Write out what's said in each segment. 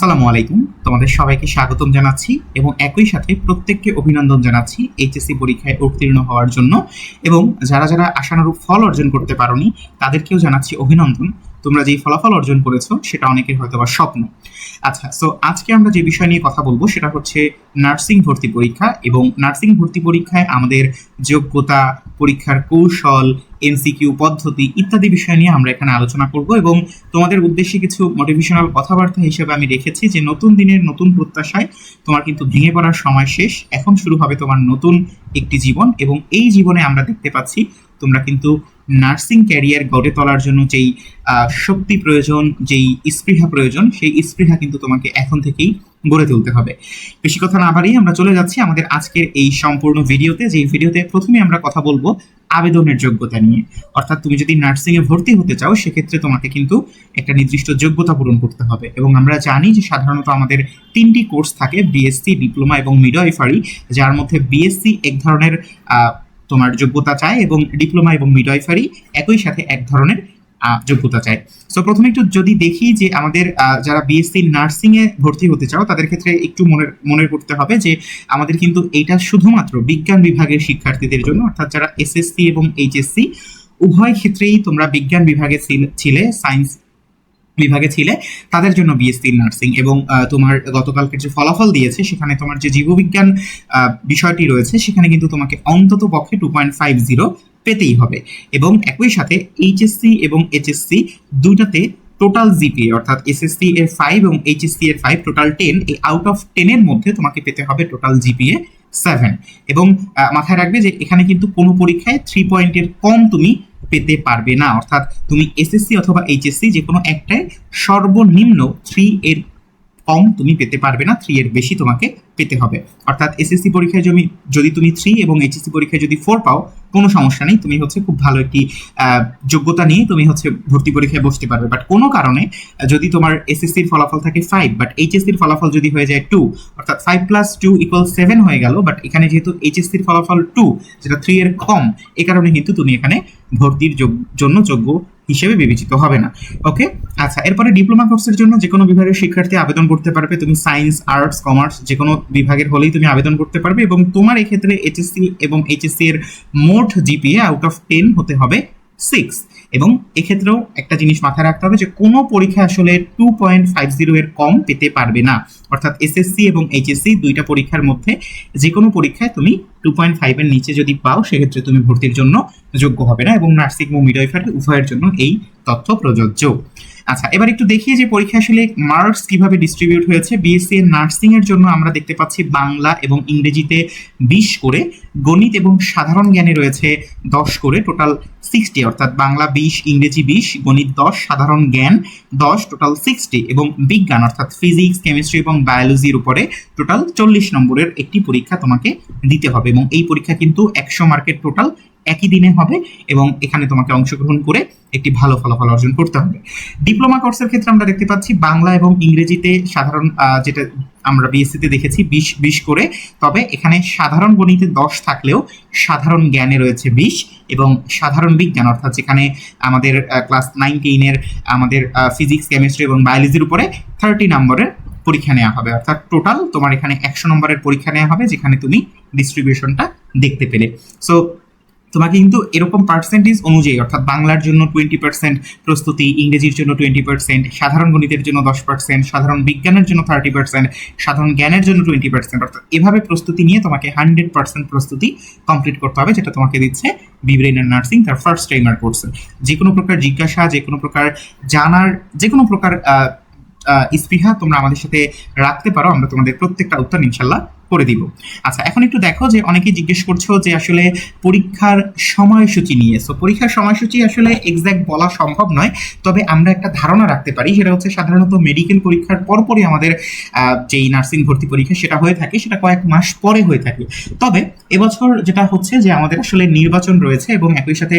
আসসালামু আলাইকুম। তোমাদের সবাইকে স্বাগতম জানাচ্ছি এবং একই সাথে প্রত্যেককে অভিনন্দন জানাচ্ছি এইচএসসি পরীক্ষায় উত্তীর্ণ হওয়ার জন্য। এবং যারা যারা আশানুরূপ ফল অর্জন করতে পারোনি, তাদেরকেও জানাচ্ছি অভিনন্দন। তোমরা যেই ফলাফল অর্জন করেছ, সেটা অনেকের হয়তো বা স্বপ্ন। আচ্ছা সো আজকে আমরা যে বিষয় নিয়ে কথা বলব, সেটা হচ্ছে নার্সিং ভর্তি পরীক্ষা এবং নার্সিং ভর্তি পরীক্ষায় আমাদের যোগ্যতা, পরীক্ষার কৌশল এমসিকিউ পদ্ধতি ইত্যাদি বিষয় নিয়ে আমরা এখানে আলোচনা করব এবং তোমাদের উদ্দেশ্যে কিছু মোটিভেশনাল কথাবার্তা হিসেবে আমি রেখেছি যে নতুন দিনের নতুন প্রত্যাশায় তোমার কিন্তু ভেঙে পড়ার সময় শেষ। এখন শুরু হবে তোমার নতুন একটি জীবন এবং এই জীবনে আমরা দেখতে পাচ্ছি তোমরা কিন্তু নার্সিং ক্যারিয়ার গড়ে তোলার জন্য যেই শক্তি প্রয়োজন, যেই স্পৃহা প্রয়োজন, সেই স্পৃহা কিন্তু তোমাকে এখন থেকেই গড়ে তুলতে হবে। বেশি কথা না বাড়িয়ে আমরা চলে যাচ্ছি আমাদের আজকের এই সম্পূর্ণ ভিডিওতে, যেই ভিডিওতে প্রথমে আমরা কথা বলব আবেদনের যোগ্যতা নিয়ে। অর্থাৎ তুমি যদি নার্সিং এ ভর্তি হতে চাও, সেক্ষেত্রে তোমাকে কিন্তু একটা নির্দিষ্ট যোগ্যতা পূরণ করতে হবে। এবং আমরা জানি যে সাধারণত আমাদের তিনটি কোর্স থাকে বিএসসি ডিপ্লোমা এবং মিডওয়াইফারি যার মধ্যে বিএসসি এক ধরনের তোমার যোগ্যতা চায় এবং ডিপ্লোমা এবং মিডওয়াইফারি একই সাথে এক ধরনের যোগ্যতা চায় সো প্রথমে একটু যদি দেখি যে আমাদের যারা বিএসসি নার্সিং এ ভর্তি হতে চাও, তাদের ক্ষেত্রে একটু মনে মনে করতে হবে যে আমাদের কিন্তু এটা শুধুমাত্র বিজ্ঞান বিভাগের শিক্ষার্থীদের জন্য, অর্থাৎ যারা এসএসসি এবং এইচএসসি উভয় ক্ষেত্রেই তোমরা বিজ্ঞান বিভাগে ছিলে সায়েন্স বিভাগে ছিলে, তাদের জন্য বিএসসি নার্সিং এবং তোমার গতকালকে যে ফলাফল দিয়েছে, সেখানে তোমার যে জীববিজ্ঞান বিষয়টি রয়েছে, সেখানে কিন্তু তোমাকে অন্তত পক্ষে টু পয়েন্ট ফাইভ জিরো পেতেই হবে এবং একই সাথে এইচএসসি এবং এইচএসসি দুইটাতে টোটাল জিপিএ অর্থাৎ এসএসসি এর ফাইভ এবং এইচএসসি এর ফাইভ টোটাল টেন এই আউট অফ টেনের মধ্যে তোমাকে পেতে হবে টোটাল জিপিএ সেভেন এবং মাথায় রাখবে যে এখানে কিন্তু কোনো পরীক্ষায় থ্রি পয়েন্টের কম তুমি পেতে পারবে না। অর্থাৎ তুমি এসএসসি অথবা এইচএসসি যে কোনো একটাই সর্বনিম্ন থ্রি এর কম তুমি পেতে পারবে না। থ্রি এর বেশি তোমাকে পেতে হবে। অর্থাৎ এসএসসি পরীক্ষায় যদি যদি তুমি থ্রি এবং এইচএসসি পরীক্ষায় যদি ফোর পাও, কোনো সমস্যা নেই। তুমি হচ্ছে খুব ভালো একটি যোগ্যতা নিয়ে তুমি হচ্ছে ভর্তি পরীক্ষায় বসতে পারবে। বাট কোনো কারণে, যদি তোমার এসএসসির ফলাফল থাকে ফাইভ বাট এইচএসসির ফলাফল যদি হয়ে যায় টু অর্থাৎ five plus two equal seven হয়ে গেল বাট এখানে যেহেতু এইচএসসির ফলাফল টু যেটা থ্রি এর কম, এ কারণে কিন্তু তুমি এখানে ভর্তির জন্য যোগ্য হিসেবে বিবেচিত হবে না। ওকে আচ্ছা এরপরে ডিপ্লোমা কোর্সের জন্য যে কোনো বিভাগের শিক্ষার্থী আবেদন করতে পারবে। তুমি সায়েন্স আর্টস কমার্স যে কোনো বিভাগের হলেই তুমি আবেদন করতে পারবে এবং তোমার এক্ষেত্রে এইচএসসি এবং এইচএসসি এর মোট জিপিএ আউট অফ টেন হতে হবে সিক্স এবং এক্ষেত্রেও একটা জিনিস মাথায় রাখতে হবে যে কোনো পরীক্ষা আসলে টু পয়েন্ট ফাইভ জিরো এর কম পেতে পারবে না। অর্থাৎ এসএসসি এবং এইচএসসি দুইটা পরীক্ষার মধ্যে যে কোনো পরীক্ষায় তুমি টু পয়েন্ট ফাইভের নিচে যদি পাও, সেক্ষেত্রে তুমি ভর্তির জন্য যোগ্য হবে না এবং নার্সিং ও মিডওয়াইফারি উভয়ের জন্য এই তথ্য প্রযোজ্য। আচ্ছা এবার একটু দেখি যে পরীক্ষা আসলে মার্কস কীভাবে ডিস্ট্রিবিউট হয়েছে। বিএসসি নার্সিং এর জন্য আমরা দেখতে পাচ্ছি বাংলা এবং ইংরেজিতে বিশ করে, গণিত এবং সাধারণ জ্ঞানে রয়েছে দশ করে টোটাল সিক্সটি অর্থাৎ বাংলা বিশ, ইংরেজি বিশ, গণিত দশ, সাধারণ জ্ঞান দশ টোটাল সিক্সটি এবং বিজ্ঞান, অর্থাৎ ফিজিক্স কেমিস্ট্রি এবং বায়োলজির উপরে টোটাল চল্লিশ নম্বরের একটি পরীক্ষা তোমাকে দিতে হবে এবং এই পরীক্ষা কিন্তু একশো মার্কের টোটাল একই দিনে হবে এবং এখানে তোমাকে অংশগ্রহণ করে একটি ভালো ফলাফল অর্জন করতে হবে। ডিপ্লোমা কোর্সের ক্ষেত্রে আমরা দেখতে পাচ্ছি বাংলা এবং ইংরেজিতে সাধারণ যেটা আমরা বিএসসিতে দেখেছি বিশ বিশ করে, তবে এখানে সাধারণ গণিতে দশ থাকলেও সাধারণ জ্ঞানে রয়েছে বিশ এবং সাধারণ বিজ্ঞান, অর্থাৎ যেখানে আমাদের ক্লাস নাইন টেনের আমাদের ফিজিক্স কেমিস্ট্রি এবং বায়োলজির উপরে থার্টি নম্বরের পরীক্ষা নেওয়া হবে। অর্থাৎ টোটাল তোমার এখানে একশো নম্বরের পরীক্ষা নেওয়া হবে, যেখানে তুমি ডিস্ট্রিবিউশনটা দেখতে পেলে। সো তোমাকে কিন্তু এরকম পার্সেন্টেজ অনুযায়ী, অর্থাৎ বাংলার জন্য টোয়েন্টি পার্সেন্ট প্রস্তুতি, ইংরেজির জন্য টোয়েন্টি পার্সেন্ট সাধারণ গণিতের জন্য দশ পার্সেন্ট সাধারণ বিজ্ঞানের জন্য থার্টি পার্সেন্ট সাধারণ জ্ঞানের জন্য টোয়েন্টি পার্সেন্ট অর্থাৎ এভাবে প্রস্তুতি নিয়ে তোমাকে হান্ড্রেড পার্সেন্ট প্রস্তুতি কমপ্লিট করতে হবে, যেটা তোমাকে দিচ্ছে বিব্রেইনার নার্সিং তার ফার্স্ট টাইমার কোর্সে যে কোনো প্রকার জিজ্ঞাসা যে কোনো প্রকার জানার যে কোনো প্রকার স্পৃহা তোমরা আমাদের সাথে রাখতে পারো আমরা তোমাদের প্রত্যেকটা উত্তর ইনশাল্লাহ করে দিব। আচ্ছা এখন একটু দেখো যে অনেকেই জিজ্ঞেস করছ যে আসলে পরীক্ষার সময়সূচি নিয়ে। সো পরীক্ষার সময়সূচি আসলে এক্সাক্ট বলা সম্ভব নয়, তবে আমরা একটা ধারণা রাখতে পারি। সেটা হচ্ছে সাধারণত মেডিকেল পরীক্ষার পরপরই আমাদের যেই নার্সিং ভর্তি পরীক্ষা সেটা হয়ে থাকে, সেটা কয়েক মাস পরে হয়ে থাকে। তবে এবছর যেটা হচ্ছে যে আমাদের আসলে নির্বাচন রয়েছে এবং একই সাথে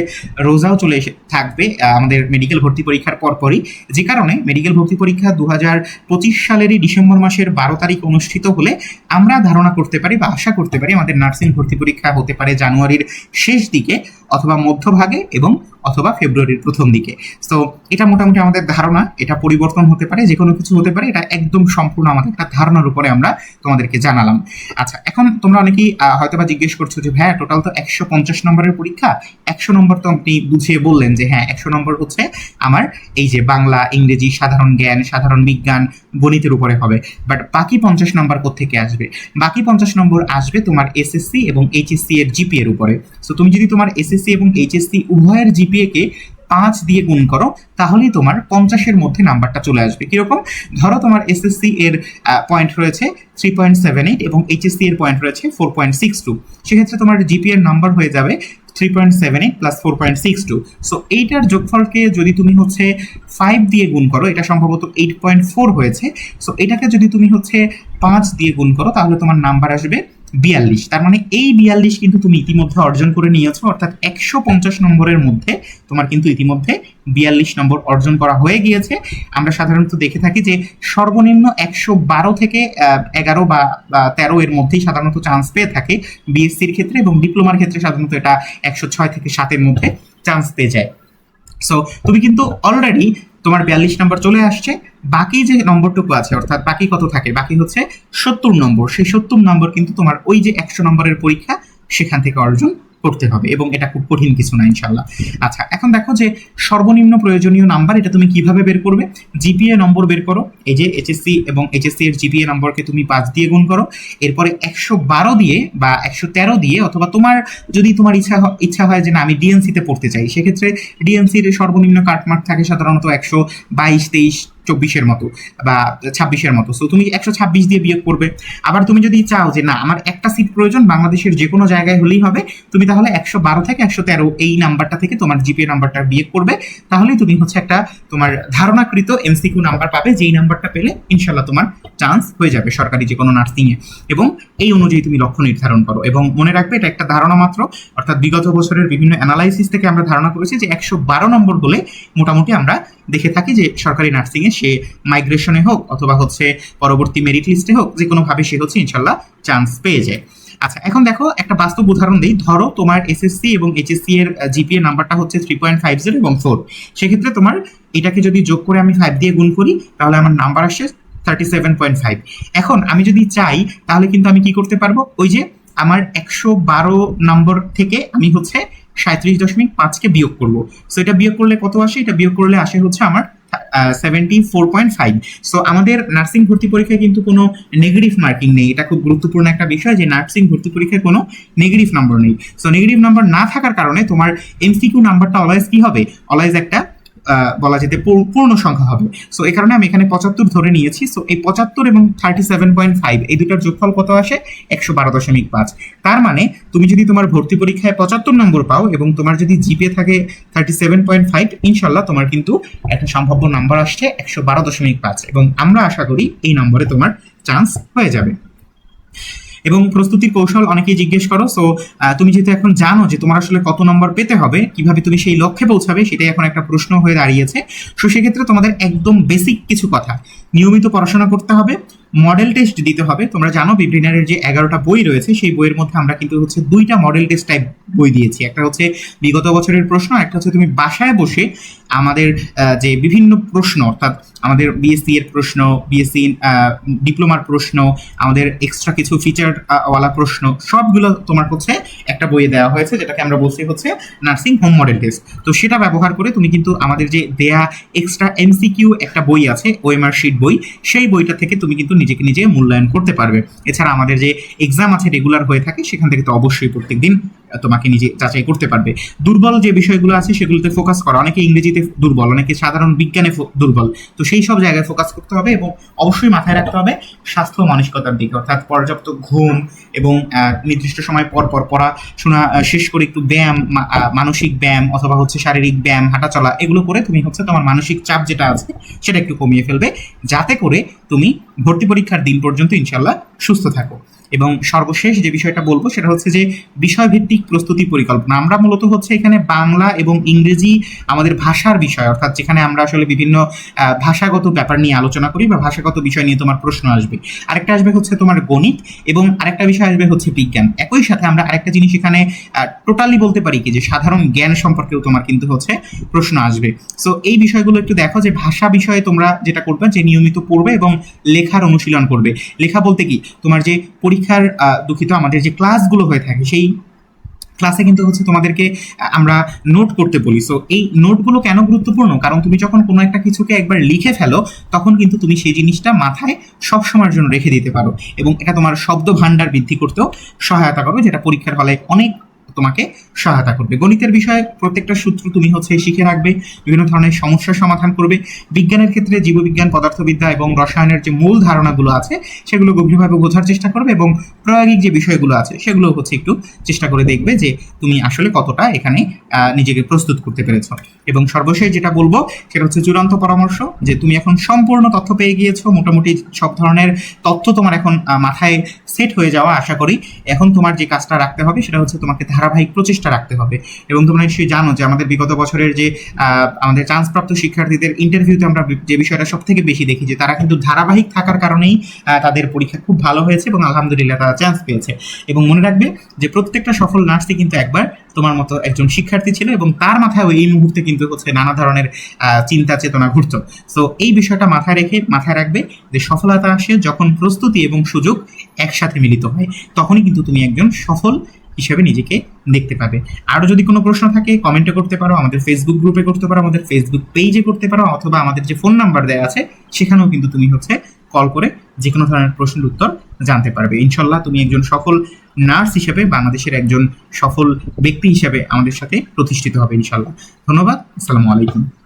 রোজাও চলে এসে থাকবে আমাদের মেডিকেল ভর্তি পরীক্ষার পরপরই। যে কারণে মেডিকেল ভর্তি পরীক্ষা দু হাজার পঁচিশ সালেরই ডিসেম্বর মাসের বারো তারিখ অনুষ্ঠিত হলে আমরা ধারণা করতে পারি বা আশা করতে পারি আমাদের নার্সিং ভর্তি পরীক্ষা হতে পারে জানুয়ারির শেষ দিকে অথবা মধ্যভাগে এবং অথবা ফেব্রুয়ারির প্রথম দিকে। তো এটা মোটামুটি আমাদের ধারণা, এটা পরিবর্তন হতে পারে যে কোনো কিছু হতে পারে, এটা একদম সম্পূর্ণ আমাদের একটা ধারণার উপরে আমরা তোমাদেরকে জানালাম। আচ্ছা এখন তোমরা অনেকেই হয়তোবা জিজ্ঞেস করছ যে হ্যাঁ টোটাল তো একশো পঞ্চাশ নম্বরের পরীক্ষা? একশো নম্বর তো আপনি বুঝিয়ে বললেন যে হ্যাঁ একশো নম্বর হচ্ছে আমার এই যে বাংলা, ইংরেজি, সাধারণ জ্ঞান, সাধারণ বিজ্ঞান, গণিতের উপরে হবে। বাট বাকি পঞ্চাশ নম্বর থেকে আসবে? বাকি পঞ্চাশ নম্বর আসবে তোমার এসএসসি এবং এইচএসসি এর জিপি এর উপরে। সো তুমি যদি তোমার এসএসসি এবং এইচএসসি উভয়ের জিপিএ কে? পাঁচ দিয়ে গুণ করো, তাহলেই তোমার পঞ্চাশের মধ্যে নাম্বারটা চলে আসবে। কীরকম? ধরো তোমার এসএসসি এর পয়েন্ট রয়েছে থ্রি পয়েন্ট সেভেন এইট এবং এইচএসসি এর পয়েন্ট রয়েছে ফোর পয়েন্ট সিক্স টু সেক্ষেত্রে তোমার জিপিএর নাম্বার হয়ে যাবে three point seven eight plus four point six two so এইটার যোগফলকে যদি তুমি হচ্ছে ফাইভ দিয়ে গুণ করো, এটা সম্ভবত এইট পয়েন্ট ফোর হয়েছে। সো এটাকে যদি তুমি হচ্ছে পাঁচ দিয়ে গুণ করো, তাহলে তোমার নাম্বার আসবে বিয়াল্লিশ। তার মানে এই বিয়াল্লিশ কিন্তু তুমি ইতিমধ্যে অর্জন করে নিয়েছো, অর্থাৎ একশো পঞ্চাশ নম্বরের মধ্যে তোমার কিন্তু ইতিমধ্যে বিয়াল্লিশ নম্বর অর্জন করা হয়ে গিয়েছে। আমরা সাধারণত দেখে থাকি যে সর্বনিম্ন একশো বারো থেকে এগারো বা তেরো এর মধ্যেই সাধারণত চান্স পেয়ে থাকে বিএসসির ক্ষেত্রে এবং ডিপ্লোমার ক্ষেত্রে সাধারণত এটা একশো ছয় থেকে সাতের মধ্যে চান্স পেয়ে যায়। সো তুমি কিন্তু অলরেডি তোমার বিয়াল্লিশ নম্বর চলে আসছে। বাকি যে নম্বরটুকু আছে, অর্থাৎ বাকি কত থাকে? বাকি হচ্ছে সত্তর নম্বর। সেই সত্তর নম্বর কিন্তু তোমার ওই যে একশো নম্বরের পরীক্ষা সেখান থেকে অর্জন করতে হবে এবং এটা খুব কঠিন কিছু না ইনশাল্লাহ আচ্ছা এখন দেখো যে সর্বনিম্ন প্রয়োজনীয় নাম্বার, এটা তুমি কীভাবে বের করবে? জিপিএ নম্বর বের করো, এই যে এইচএসসি এবং এইচএসসি এর জিপিএ নম্বরকে তুমি পাঁচ দিয়ে গুণ করো, এরপরে একশো বারো দিয়ে বা একশো তেরো দিয়ে অথবা তোমার যদি তোমার ইচ্ছা ইচ্ছা হয় যে না, আমি ডিএনসিতে পড়তে চাই, সেক্ষেত্রে ডিএনসির সর্বনিম্ন কাটমার্ক থাকে সাধারণত একশো বাইশ, তেইশ চব্বিশের মতো বা ছাব্বিশের মতো। সো তুমি একশো ছাব্বিশ দিয়ে বিয়োগ করবে। আবার তুমি যদি চাও যে না, আমার একটা সিট প্রয়োজন, বাংলাদেশের যে কোনো জায়গায় হলেই হবে, তুমি তাহলে একশো বারো থেকে একশো তেরো এই নাম্বারটা থেকে তোমার জিপিএ নাম্বারটা বিয়োগ করবে। তাহলেই তুমি হচ্ছে একটা তোমার ধারণাকৃত এমসিকিউ নাম্বার পাবে, যেই নাম্বারটা পেলে ইনশাল্লাহ তোমার চান্স হয়ে যাবে সরকারি যে কোনো নার্সিংয়ে এবং এই অনুযায়ী তুমি লক্ষ্য নির্ধারণ করো। এবং মনে রাখবে, এটা একটা ধারণা মাত্র, অর্থাৎ বিগত বছরের বিভিন্ন অ্যানালাইসিস থেকে আমরা ধারণা করেছি যে একশো বারো নম্বর হলে মোটামুটি আমরা দেখে থাকি যে সরকারি নার্সিংয়ে সে মাইগ্রেশনে হোক অথবা হচ্ছে পরবর্তী মেরিট লিস্টে হোক যে কোনোভাবে সে হচ্ছে ইনশাল্লাহ চান্স পেয়ে যায়। আচ্ছা এখন দেখো একটা বাস্তব উদাহরণ দিই। ধরো তোমার এসএসসি এবং এইচএসসি এর জিপিএ নাম্বারটা হচ্ছে থ্রি পয়েন্ট ফাইভ জিরো এবং ফোর সেক্ষেত্রে তোমার এটাকে যদি যোগ করে আমি ফাইভ দিয়ে গুণ করি, তাহলে আমার নাম্বার আসছে থার্টি সেভেন পয়েন্ট ফাইভ এখন আমি যদি চাই, তাহলে কিন্তু আমি কি করতে পারব? ওই যে আমার একশো বারো নম্বর থেকে আমি হচ্ছে সাঁত্রিশ দশমিক পাঁচকে বিয়োগ করব। সো এটা বিয়োগ করলে কত আসে? এটা বিয়োগ করলে আসে হচ্ছে আমার seventy four point five so আমাদের নার্সিং ভর্তি পরীক্ষায় কিন্তু কোনো নেগেটিভ মার্কিং নেই। এটা খুব গুরুত্বপূর্ণ একটা বিষয় যে নার্সিং ভর্তি পরীক্ষায় কোনো নেগেটিভ নাম্বার নেই। সো নেগেটিভ নাম্বার না থাকার কারণে তোমার এমসিকিউ নাম্বারটা অলওয়েজ কী হবে? অলওয়েজ একটা বলা যেতে পূর- পূর্ণ সংখ্যা হবে। সো এই কারণে আমি এখানে পঁচাত্তর ধরে নিয়েছি। সো এই পঁচাত্তর এবং থার্টি সেভেন পয়েন্ট ফাইভ এই দুটার যোগফল কত আসে? একশো বারো দশমিক পাঁচ। তার মানে তুমি যদি তোমার ভর্তি পরীক্ষায় পঁচাত্তর নম্বর পাও এবং তোমার যদি জিপে থাকে থার্টি সেভেন পয়েন্ট ফাইভ ইনশাল্লাহ তোমার কিন্তু একটা সম্ভাব্য নাম্বার আসছে একশো বারো দশমিক পাঁচ। এবং আমরা আশা করি এই নম্বরে তোমার চান্স হয়ে যাবে। এবং প্রস্তুতির কৌশল অনেকেই জিজ্ঞেস করো সো তুমি যেহেতু এখন জানো যে তোমার আসলে কত নম্বর পেতে হবে, কীভাবে তুমি সেই লক্ষ্যে পৌঁছাবে, সেটাই এখন একটা প্রশ্ন হয়ে দাঁড়িয়েছে। সো সেক্ষেত্রে তোমাদের একদম বেসিক কিছু কথা। নিয়মিত পড়াশোনা করতে হবে মডেল টেস্ট দিতে হবে। তোমরা জানো বিব্রিনারের যে এগারোটা বই রয়েছে, সেই বইয়ের মধ্যে আমরা কিন্তু হচ্ছে দুইটা মডেল টেস্ট টাইপ বই দিয়েছি। একটা হচ্ছে বিগত বছরের প্রশ্ন, একটা হচ্ছে তুমি বাসায় বসে আমাদের যে বিভিন্ন প্রশ্ন, অর্থাৎ আমাদের বিএসসি এর প্রশ্ন বিএসসি ডিপ্লোমার প্রশ্ন, আমাদের এক্সট্রা কিছু ফিচার ওয়ালা প্রশ্ন, সবগুলো তোমার হচ্ছে একটা বইয়ে দেওয়া হয়েছে, যেটাকে আমরা বলছি হচ্ছে নার্সিং হোম মডেল টেস্ট তো সেটা ব্যবহার করে তুমি কিন্তু আমাদের যে দেয়া এক্সট্রা এমসিকিউ একটা বই আছে ওএমআর শিট বই, সেই বইটা থেকে তুমি কিন্তু নিজেকে নিজে মূল্যায়ন করতে পারবে। এছাড়া আমাদের যে এক্সাম আছে রেগুলার হয়ে থাকে, সেখান থেকে তো অবশ্যই প্রত্যেকদিন তোমাকে নিজে যাচাই করতে পারবে। দুর্বল যে বিষয়গুলো আছে সেগুলোতে ফোকাস করা। অনেকে ইংরেজিতে দুর্বল অনেকে সাধারণ বিজ্ঞানে দুর্বল। তো সেই সব জায়গায় ফোকাস করতে হবে এবং অবশ্যই মাথায় রাখতে হবে স্বাস্থ্য মানসিকতার দিকে। অর্থাৎ পর্যাপ্ত ঘুম এবং নির্দিষ্ট সময় পর পর পড়াশোনা আহ, শেষ করে একটু ব্যায়াম মানসিক ব্যায়াম অথবা হচ্ছে শারীরিক ব্যায়াম হাঁটাচলা এগুলো করে তুমি হচ্ছে তোমার মানসিক চাপ যেটা আছে সেটা একটু কমিয়ে ফেলবে। যাতে করে তুমি ভর্তি পরীক্ষার দিন পর্যন্ত ইনশাল্লাহ সুস্থ থাকো। এবং সর্বশেষ যে বিষয়টা বলব সেটা হচ্ছে যে বিষয়ভিত্তিক প্রস্তুতি পরিকল্পনা। আমরা মূলত হচ্ছে এখানে বাংলা এবং ইংরেজি আমাদের ভাষার বিষয়, অর্থাৎ যেখানে আমরা আসলে বিভিন্ন ভাষাগত ব্যাপার নিয়ে আলোচনা করি বা ভাষাগত বিষয় নিয়ে তোমার প্রশ্ন আসবে। আরেকটা আসবে হচ্ছে তোমার গণিত এবং আরেকটা বিষয় আসবে হচ্ছে বিজ্ঞান। একই সাথে আমরা আরেকটা জিনিস এখানে টোটালি বলতে পারি কি যে সাধারণ জ্ঞান সম্পর্কেও তোমার কিন্তু হচ্ছে প্রশ্ন আসবে। সো এই বিষয়গুলো একটু দেখো যে ভাষা বিষয়ে তোমরা যেটা করবে যে নিয়মিত পড়বে এবং লেখার অনুশীলন করবে। লেখা বলতে কি? তোমার যে পরীক্ষার দুঃখিত, আমাদের যে ক্লাসগুলো হয়ে থাকে, সেই ক্লাসে কিন্তু হচ্ছে তোমাদেরকে আমরা নোট করতে বলি। সো এই নোটগুলো কেন গুরুত্বপূর্ণ? কারণ তুমি যখন কোনো একটা কিছুকে একবার লিখে ফেলো, তখন কিন্তু তুমি সেই জিনিসটা মাথায় সব সময়ের জন্য রেখে দিতে পারো। এবং এটা তোমার শব্দ ভাণ্ডার বৃদ্ধি করতেও সহায়তা করবে, যেটা পরীক্ষার হলে অনেক তোমাকে সহায়তা করবে। গণিতের বিষয়ে প্রত্যেকটা সূত্র তুমি হচ্ছে শিখে রাখবে, বিভিন্ন ধরনের সমস্যার সমাধান করবে। বিজ্ঞানের ক্ষেত্রে জীববিজ্ঞান, পদার্থবিদ্যা এবং রসায়নের যে মূল ধারণাগুলো আছে, সেগুলো গভীরভাবে বোঝার চেষ্টা করবে এবং প্রায়োগিক যে বিষয়গুলো আছে, সেগুলো হচ্ছে একটু চেষ্টা করে দেখবে যে তুমি আসলে কতটা এখানে নিজেকে প্রস্তুত করতে পেরেছ। এবং সর্বশেষ যেটা বলব, সেটা হচ্ছে চূড়ান্ত পরামর্শ, যে তুমি এখন সম্পূর্ণ তথ্য পেয়ে গিয়েছো, মোটামুটি সব ধরনের তথ্য তোমার এখন মাথায় সেট হয়ে যাওয়া, আশা করি। এখন তোমার যে কাজটা রাখতে হবে, সেটা হচ্ছে তোমাকে ধারাবাহিক প্রচেষ্টা রাখতে হবে। এবং তোমরা নিশ্চয়ই জানো যে আমাদের বিগত বছরের যে আমাদের চান্সপ্রাপ্ত শিক্ষার্থীদের ইন্টারভিউতে আমরা যে বিষয়টা সব থেকে বেশি দেখি যে তারা কিন্তু ধারাবাহিক থাকার কারণেই তাদের পরীক্ষা খুব ভালো হয়েছে এবং আলহামদুলিল্লাহ তারা চান্স পেয়েছে। এবং মনে রাখবে যে প্রত্যেকটা সফল নার্সই কিন্তু একবার তোমার মতো একজন শিক্ষার্থী ছিল এবং তার মাথায় এই মুহূর্তে কিন্তু হচ্ছে নানা ধরনের চিন্তা চেতনা ঘুরত। সো এই বিষয়টা মাথায় রেখে, মাথায় রাখবে যে সফলতা আসে যখন প্রস্তুতি এবং সুযোগ একসাথে মিলিত হয়, তখনই কিন্তু তুমি একজন সফল হিসেবে নিজেকে দেখতে পাবে। আরও যদি কোনো প্রশ্ন থাকে কমেন্টে করতে পারো, আমাদের ফেসবুক গ্রুপে করতে পারো, আমাদের ফেসবুক পেজে করতে পারো, অথবা আমাদের যে ফোন নাম্বার দেওয়া আছে, সেখানেও কিন্তু তুমি হচ্ছে কল করে যে কোনো ধরনের প্রশ্নের উত্তর জানতে পারবে। ইনশাল্লাহ তুমি একজন সফল নার্স হিসেবে, বাংলাদেশের একজন সফল ব্যক্তি হিসেবে আমাদের সাথে প্রতিষ্ঠিত হবে ইনশাল্লাহ। ধন্যবাদ, আসসালামু আলাইকুম।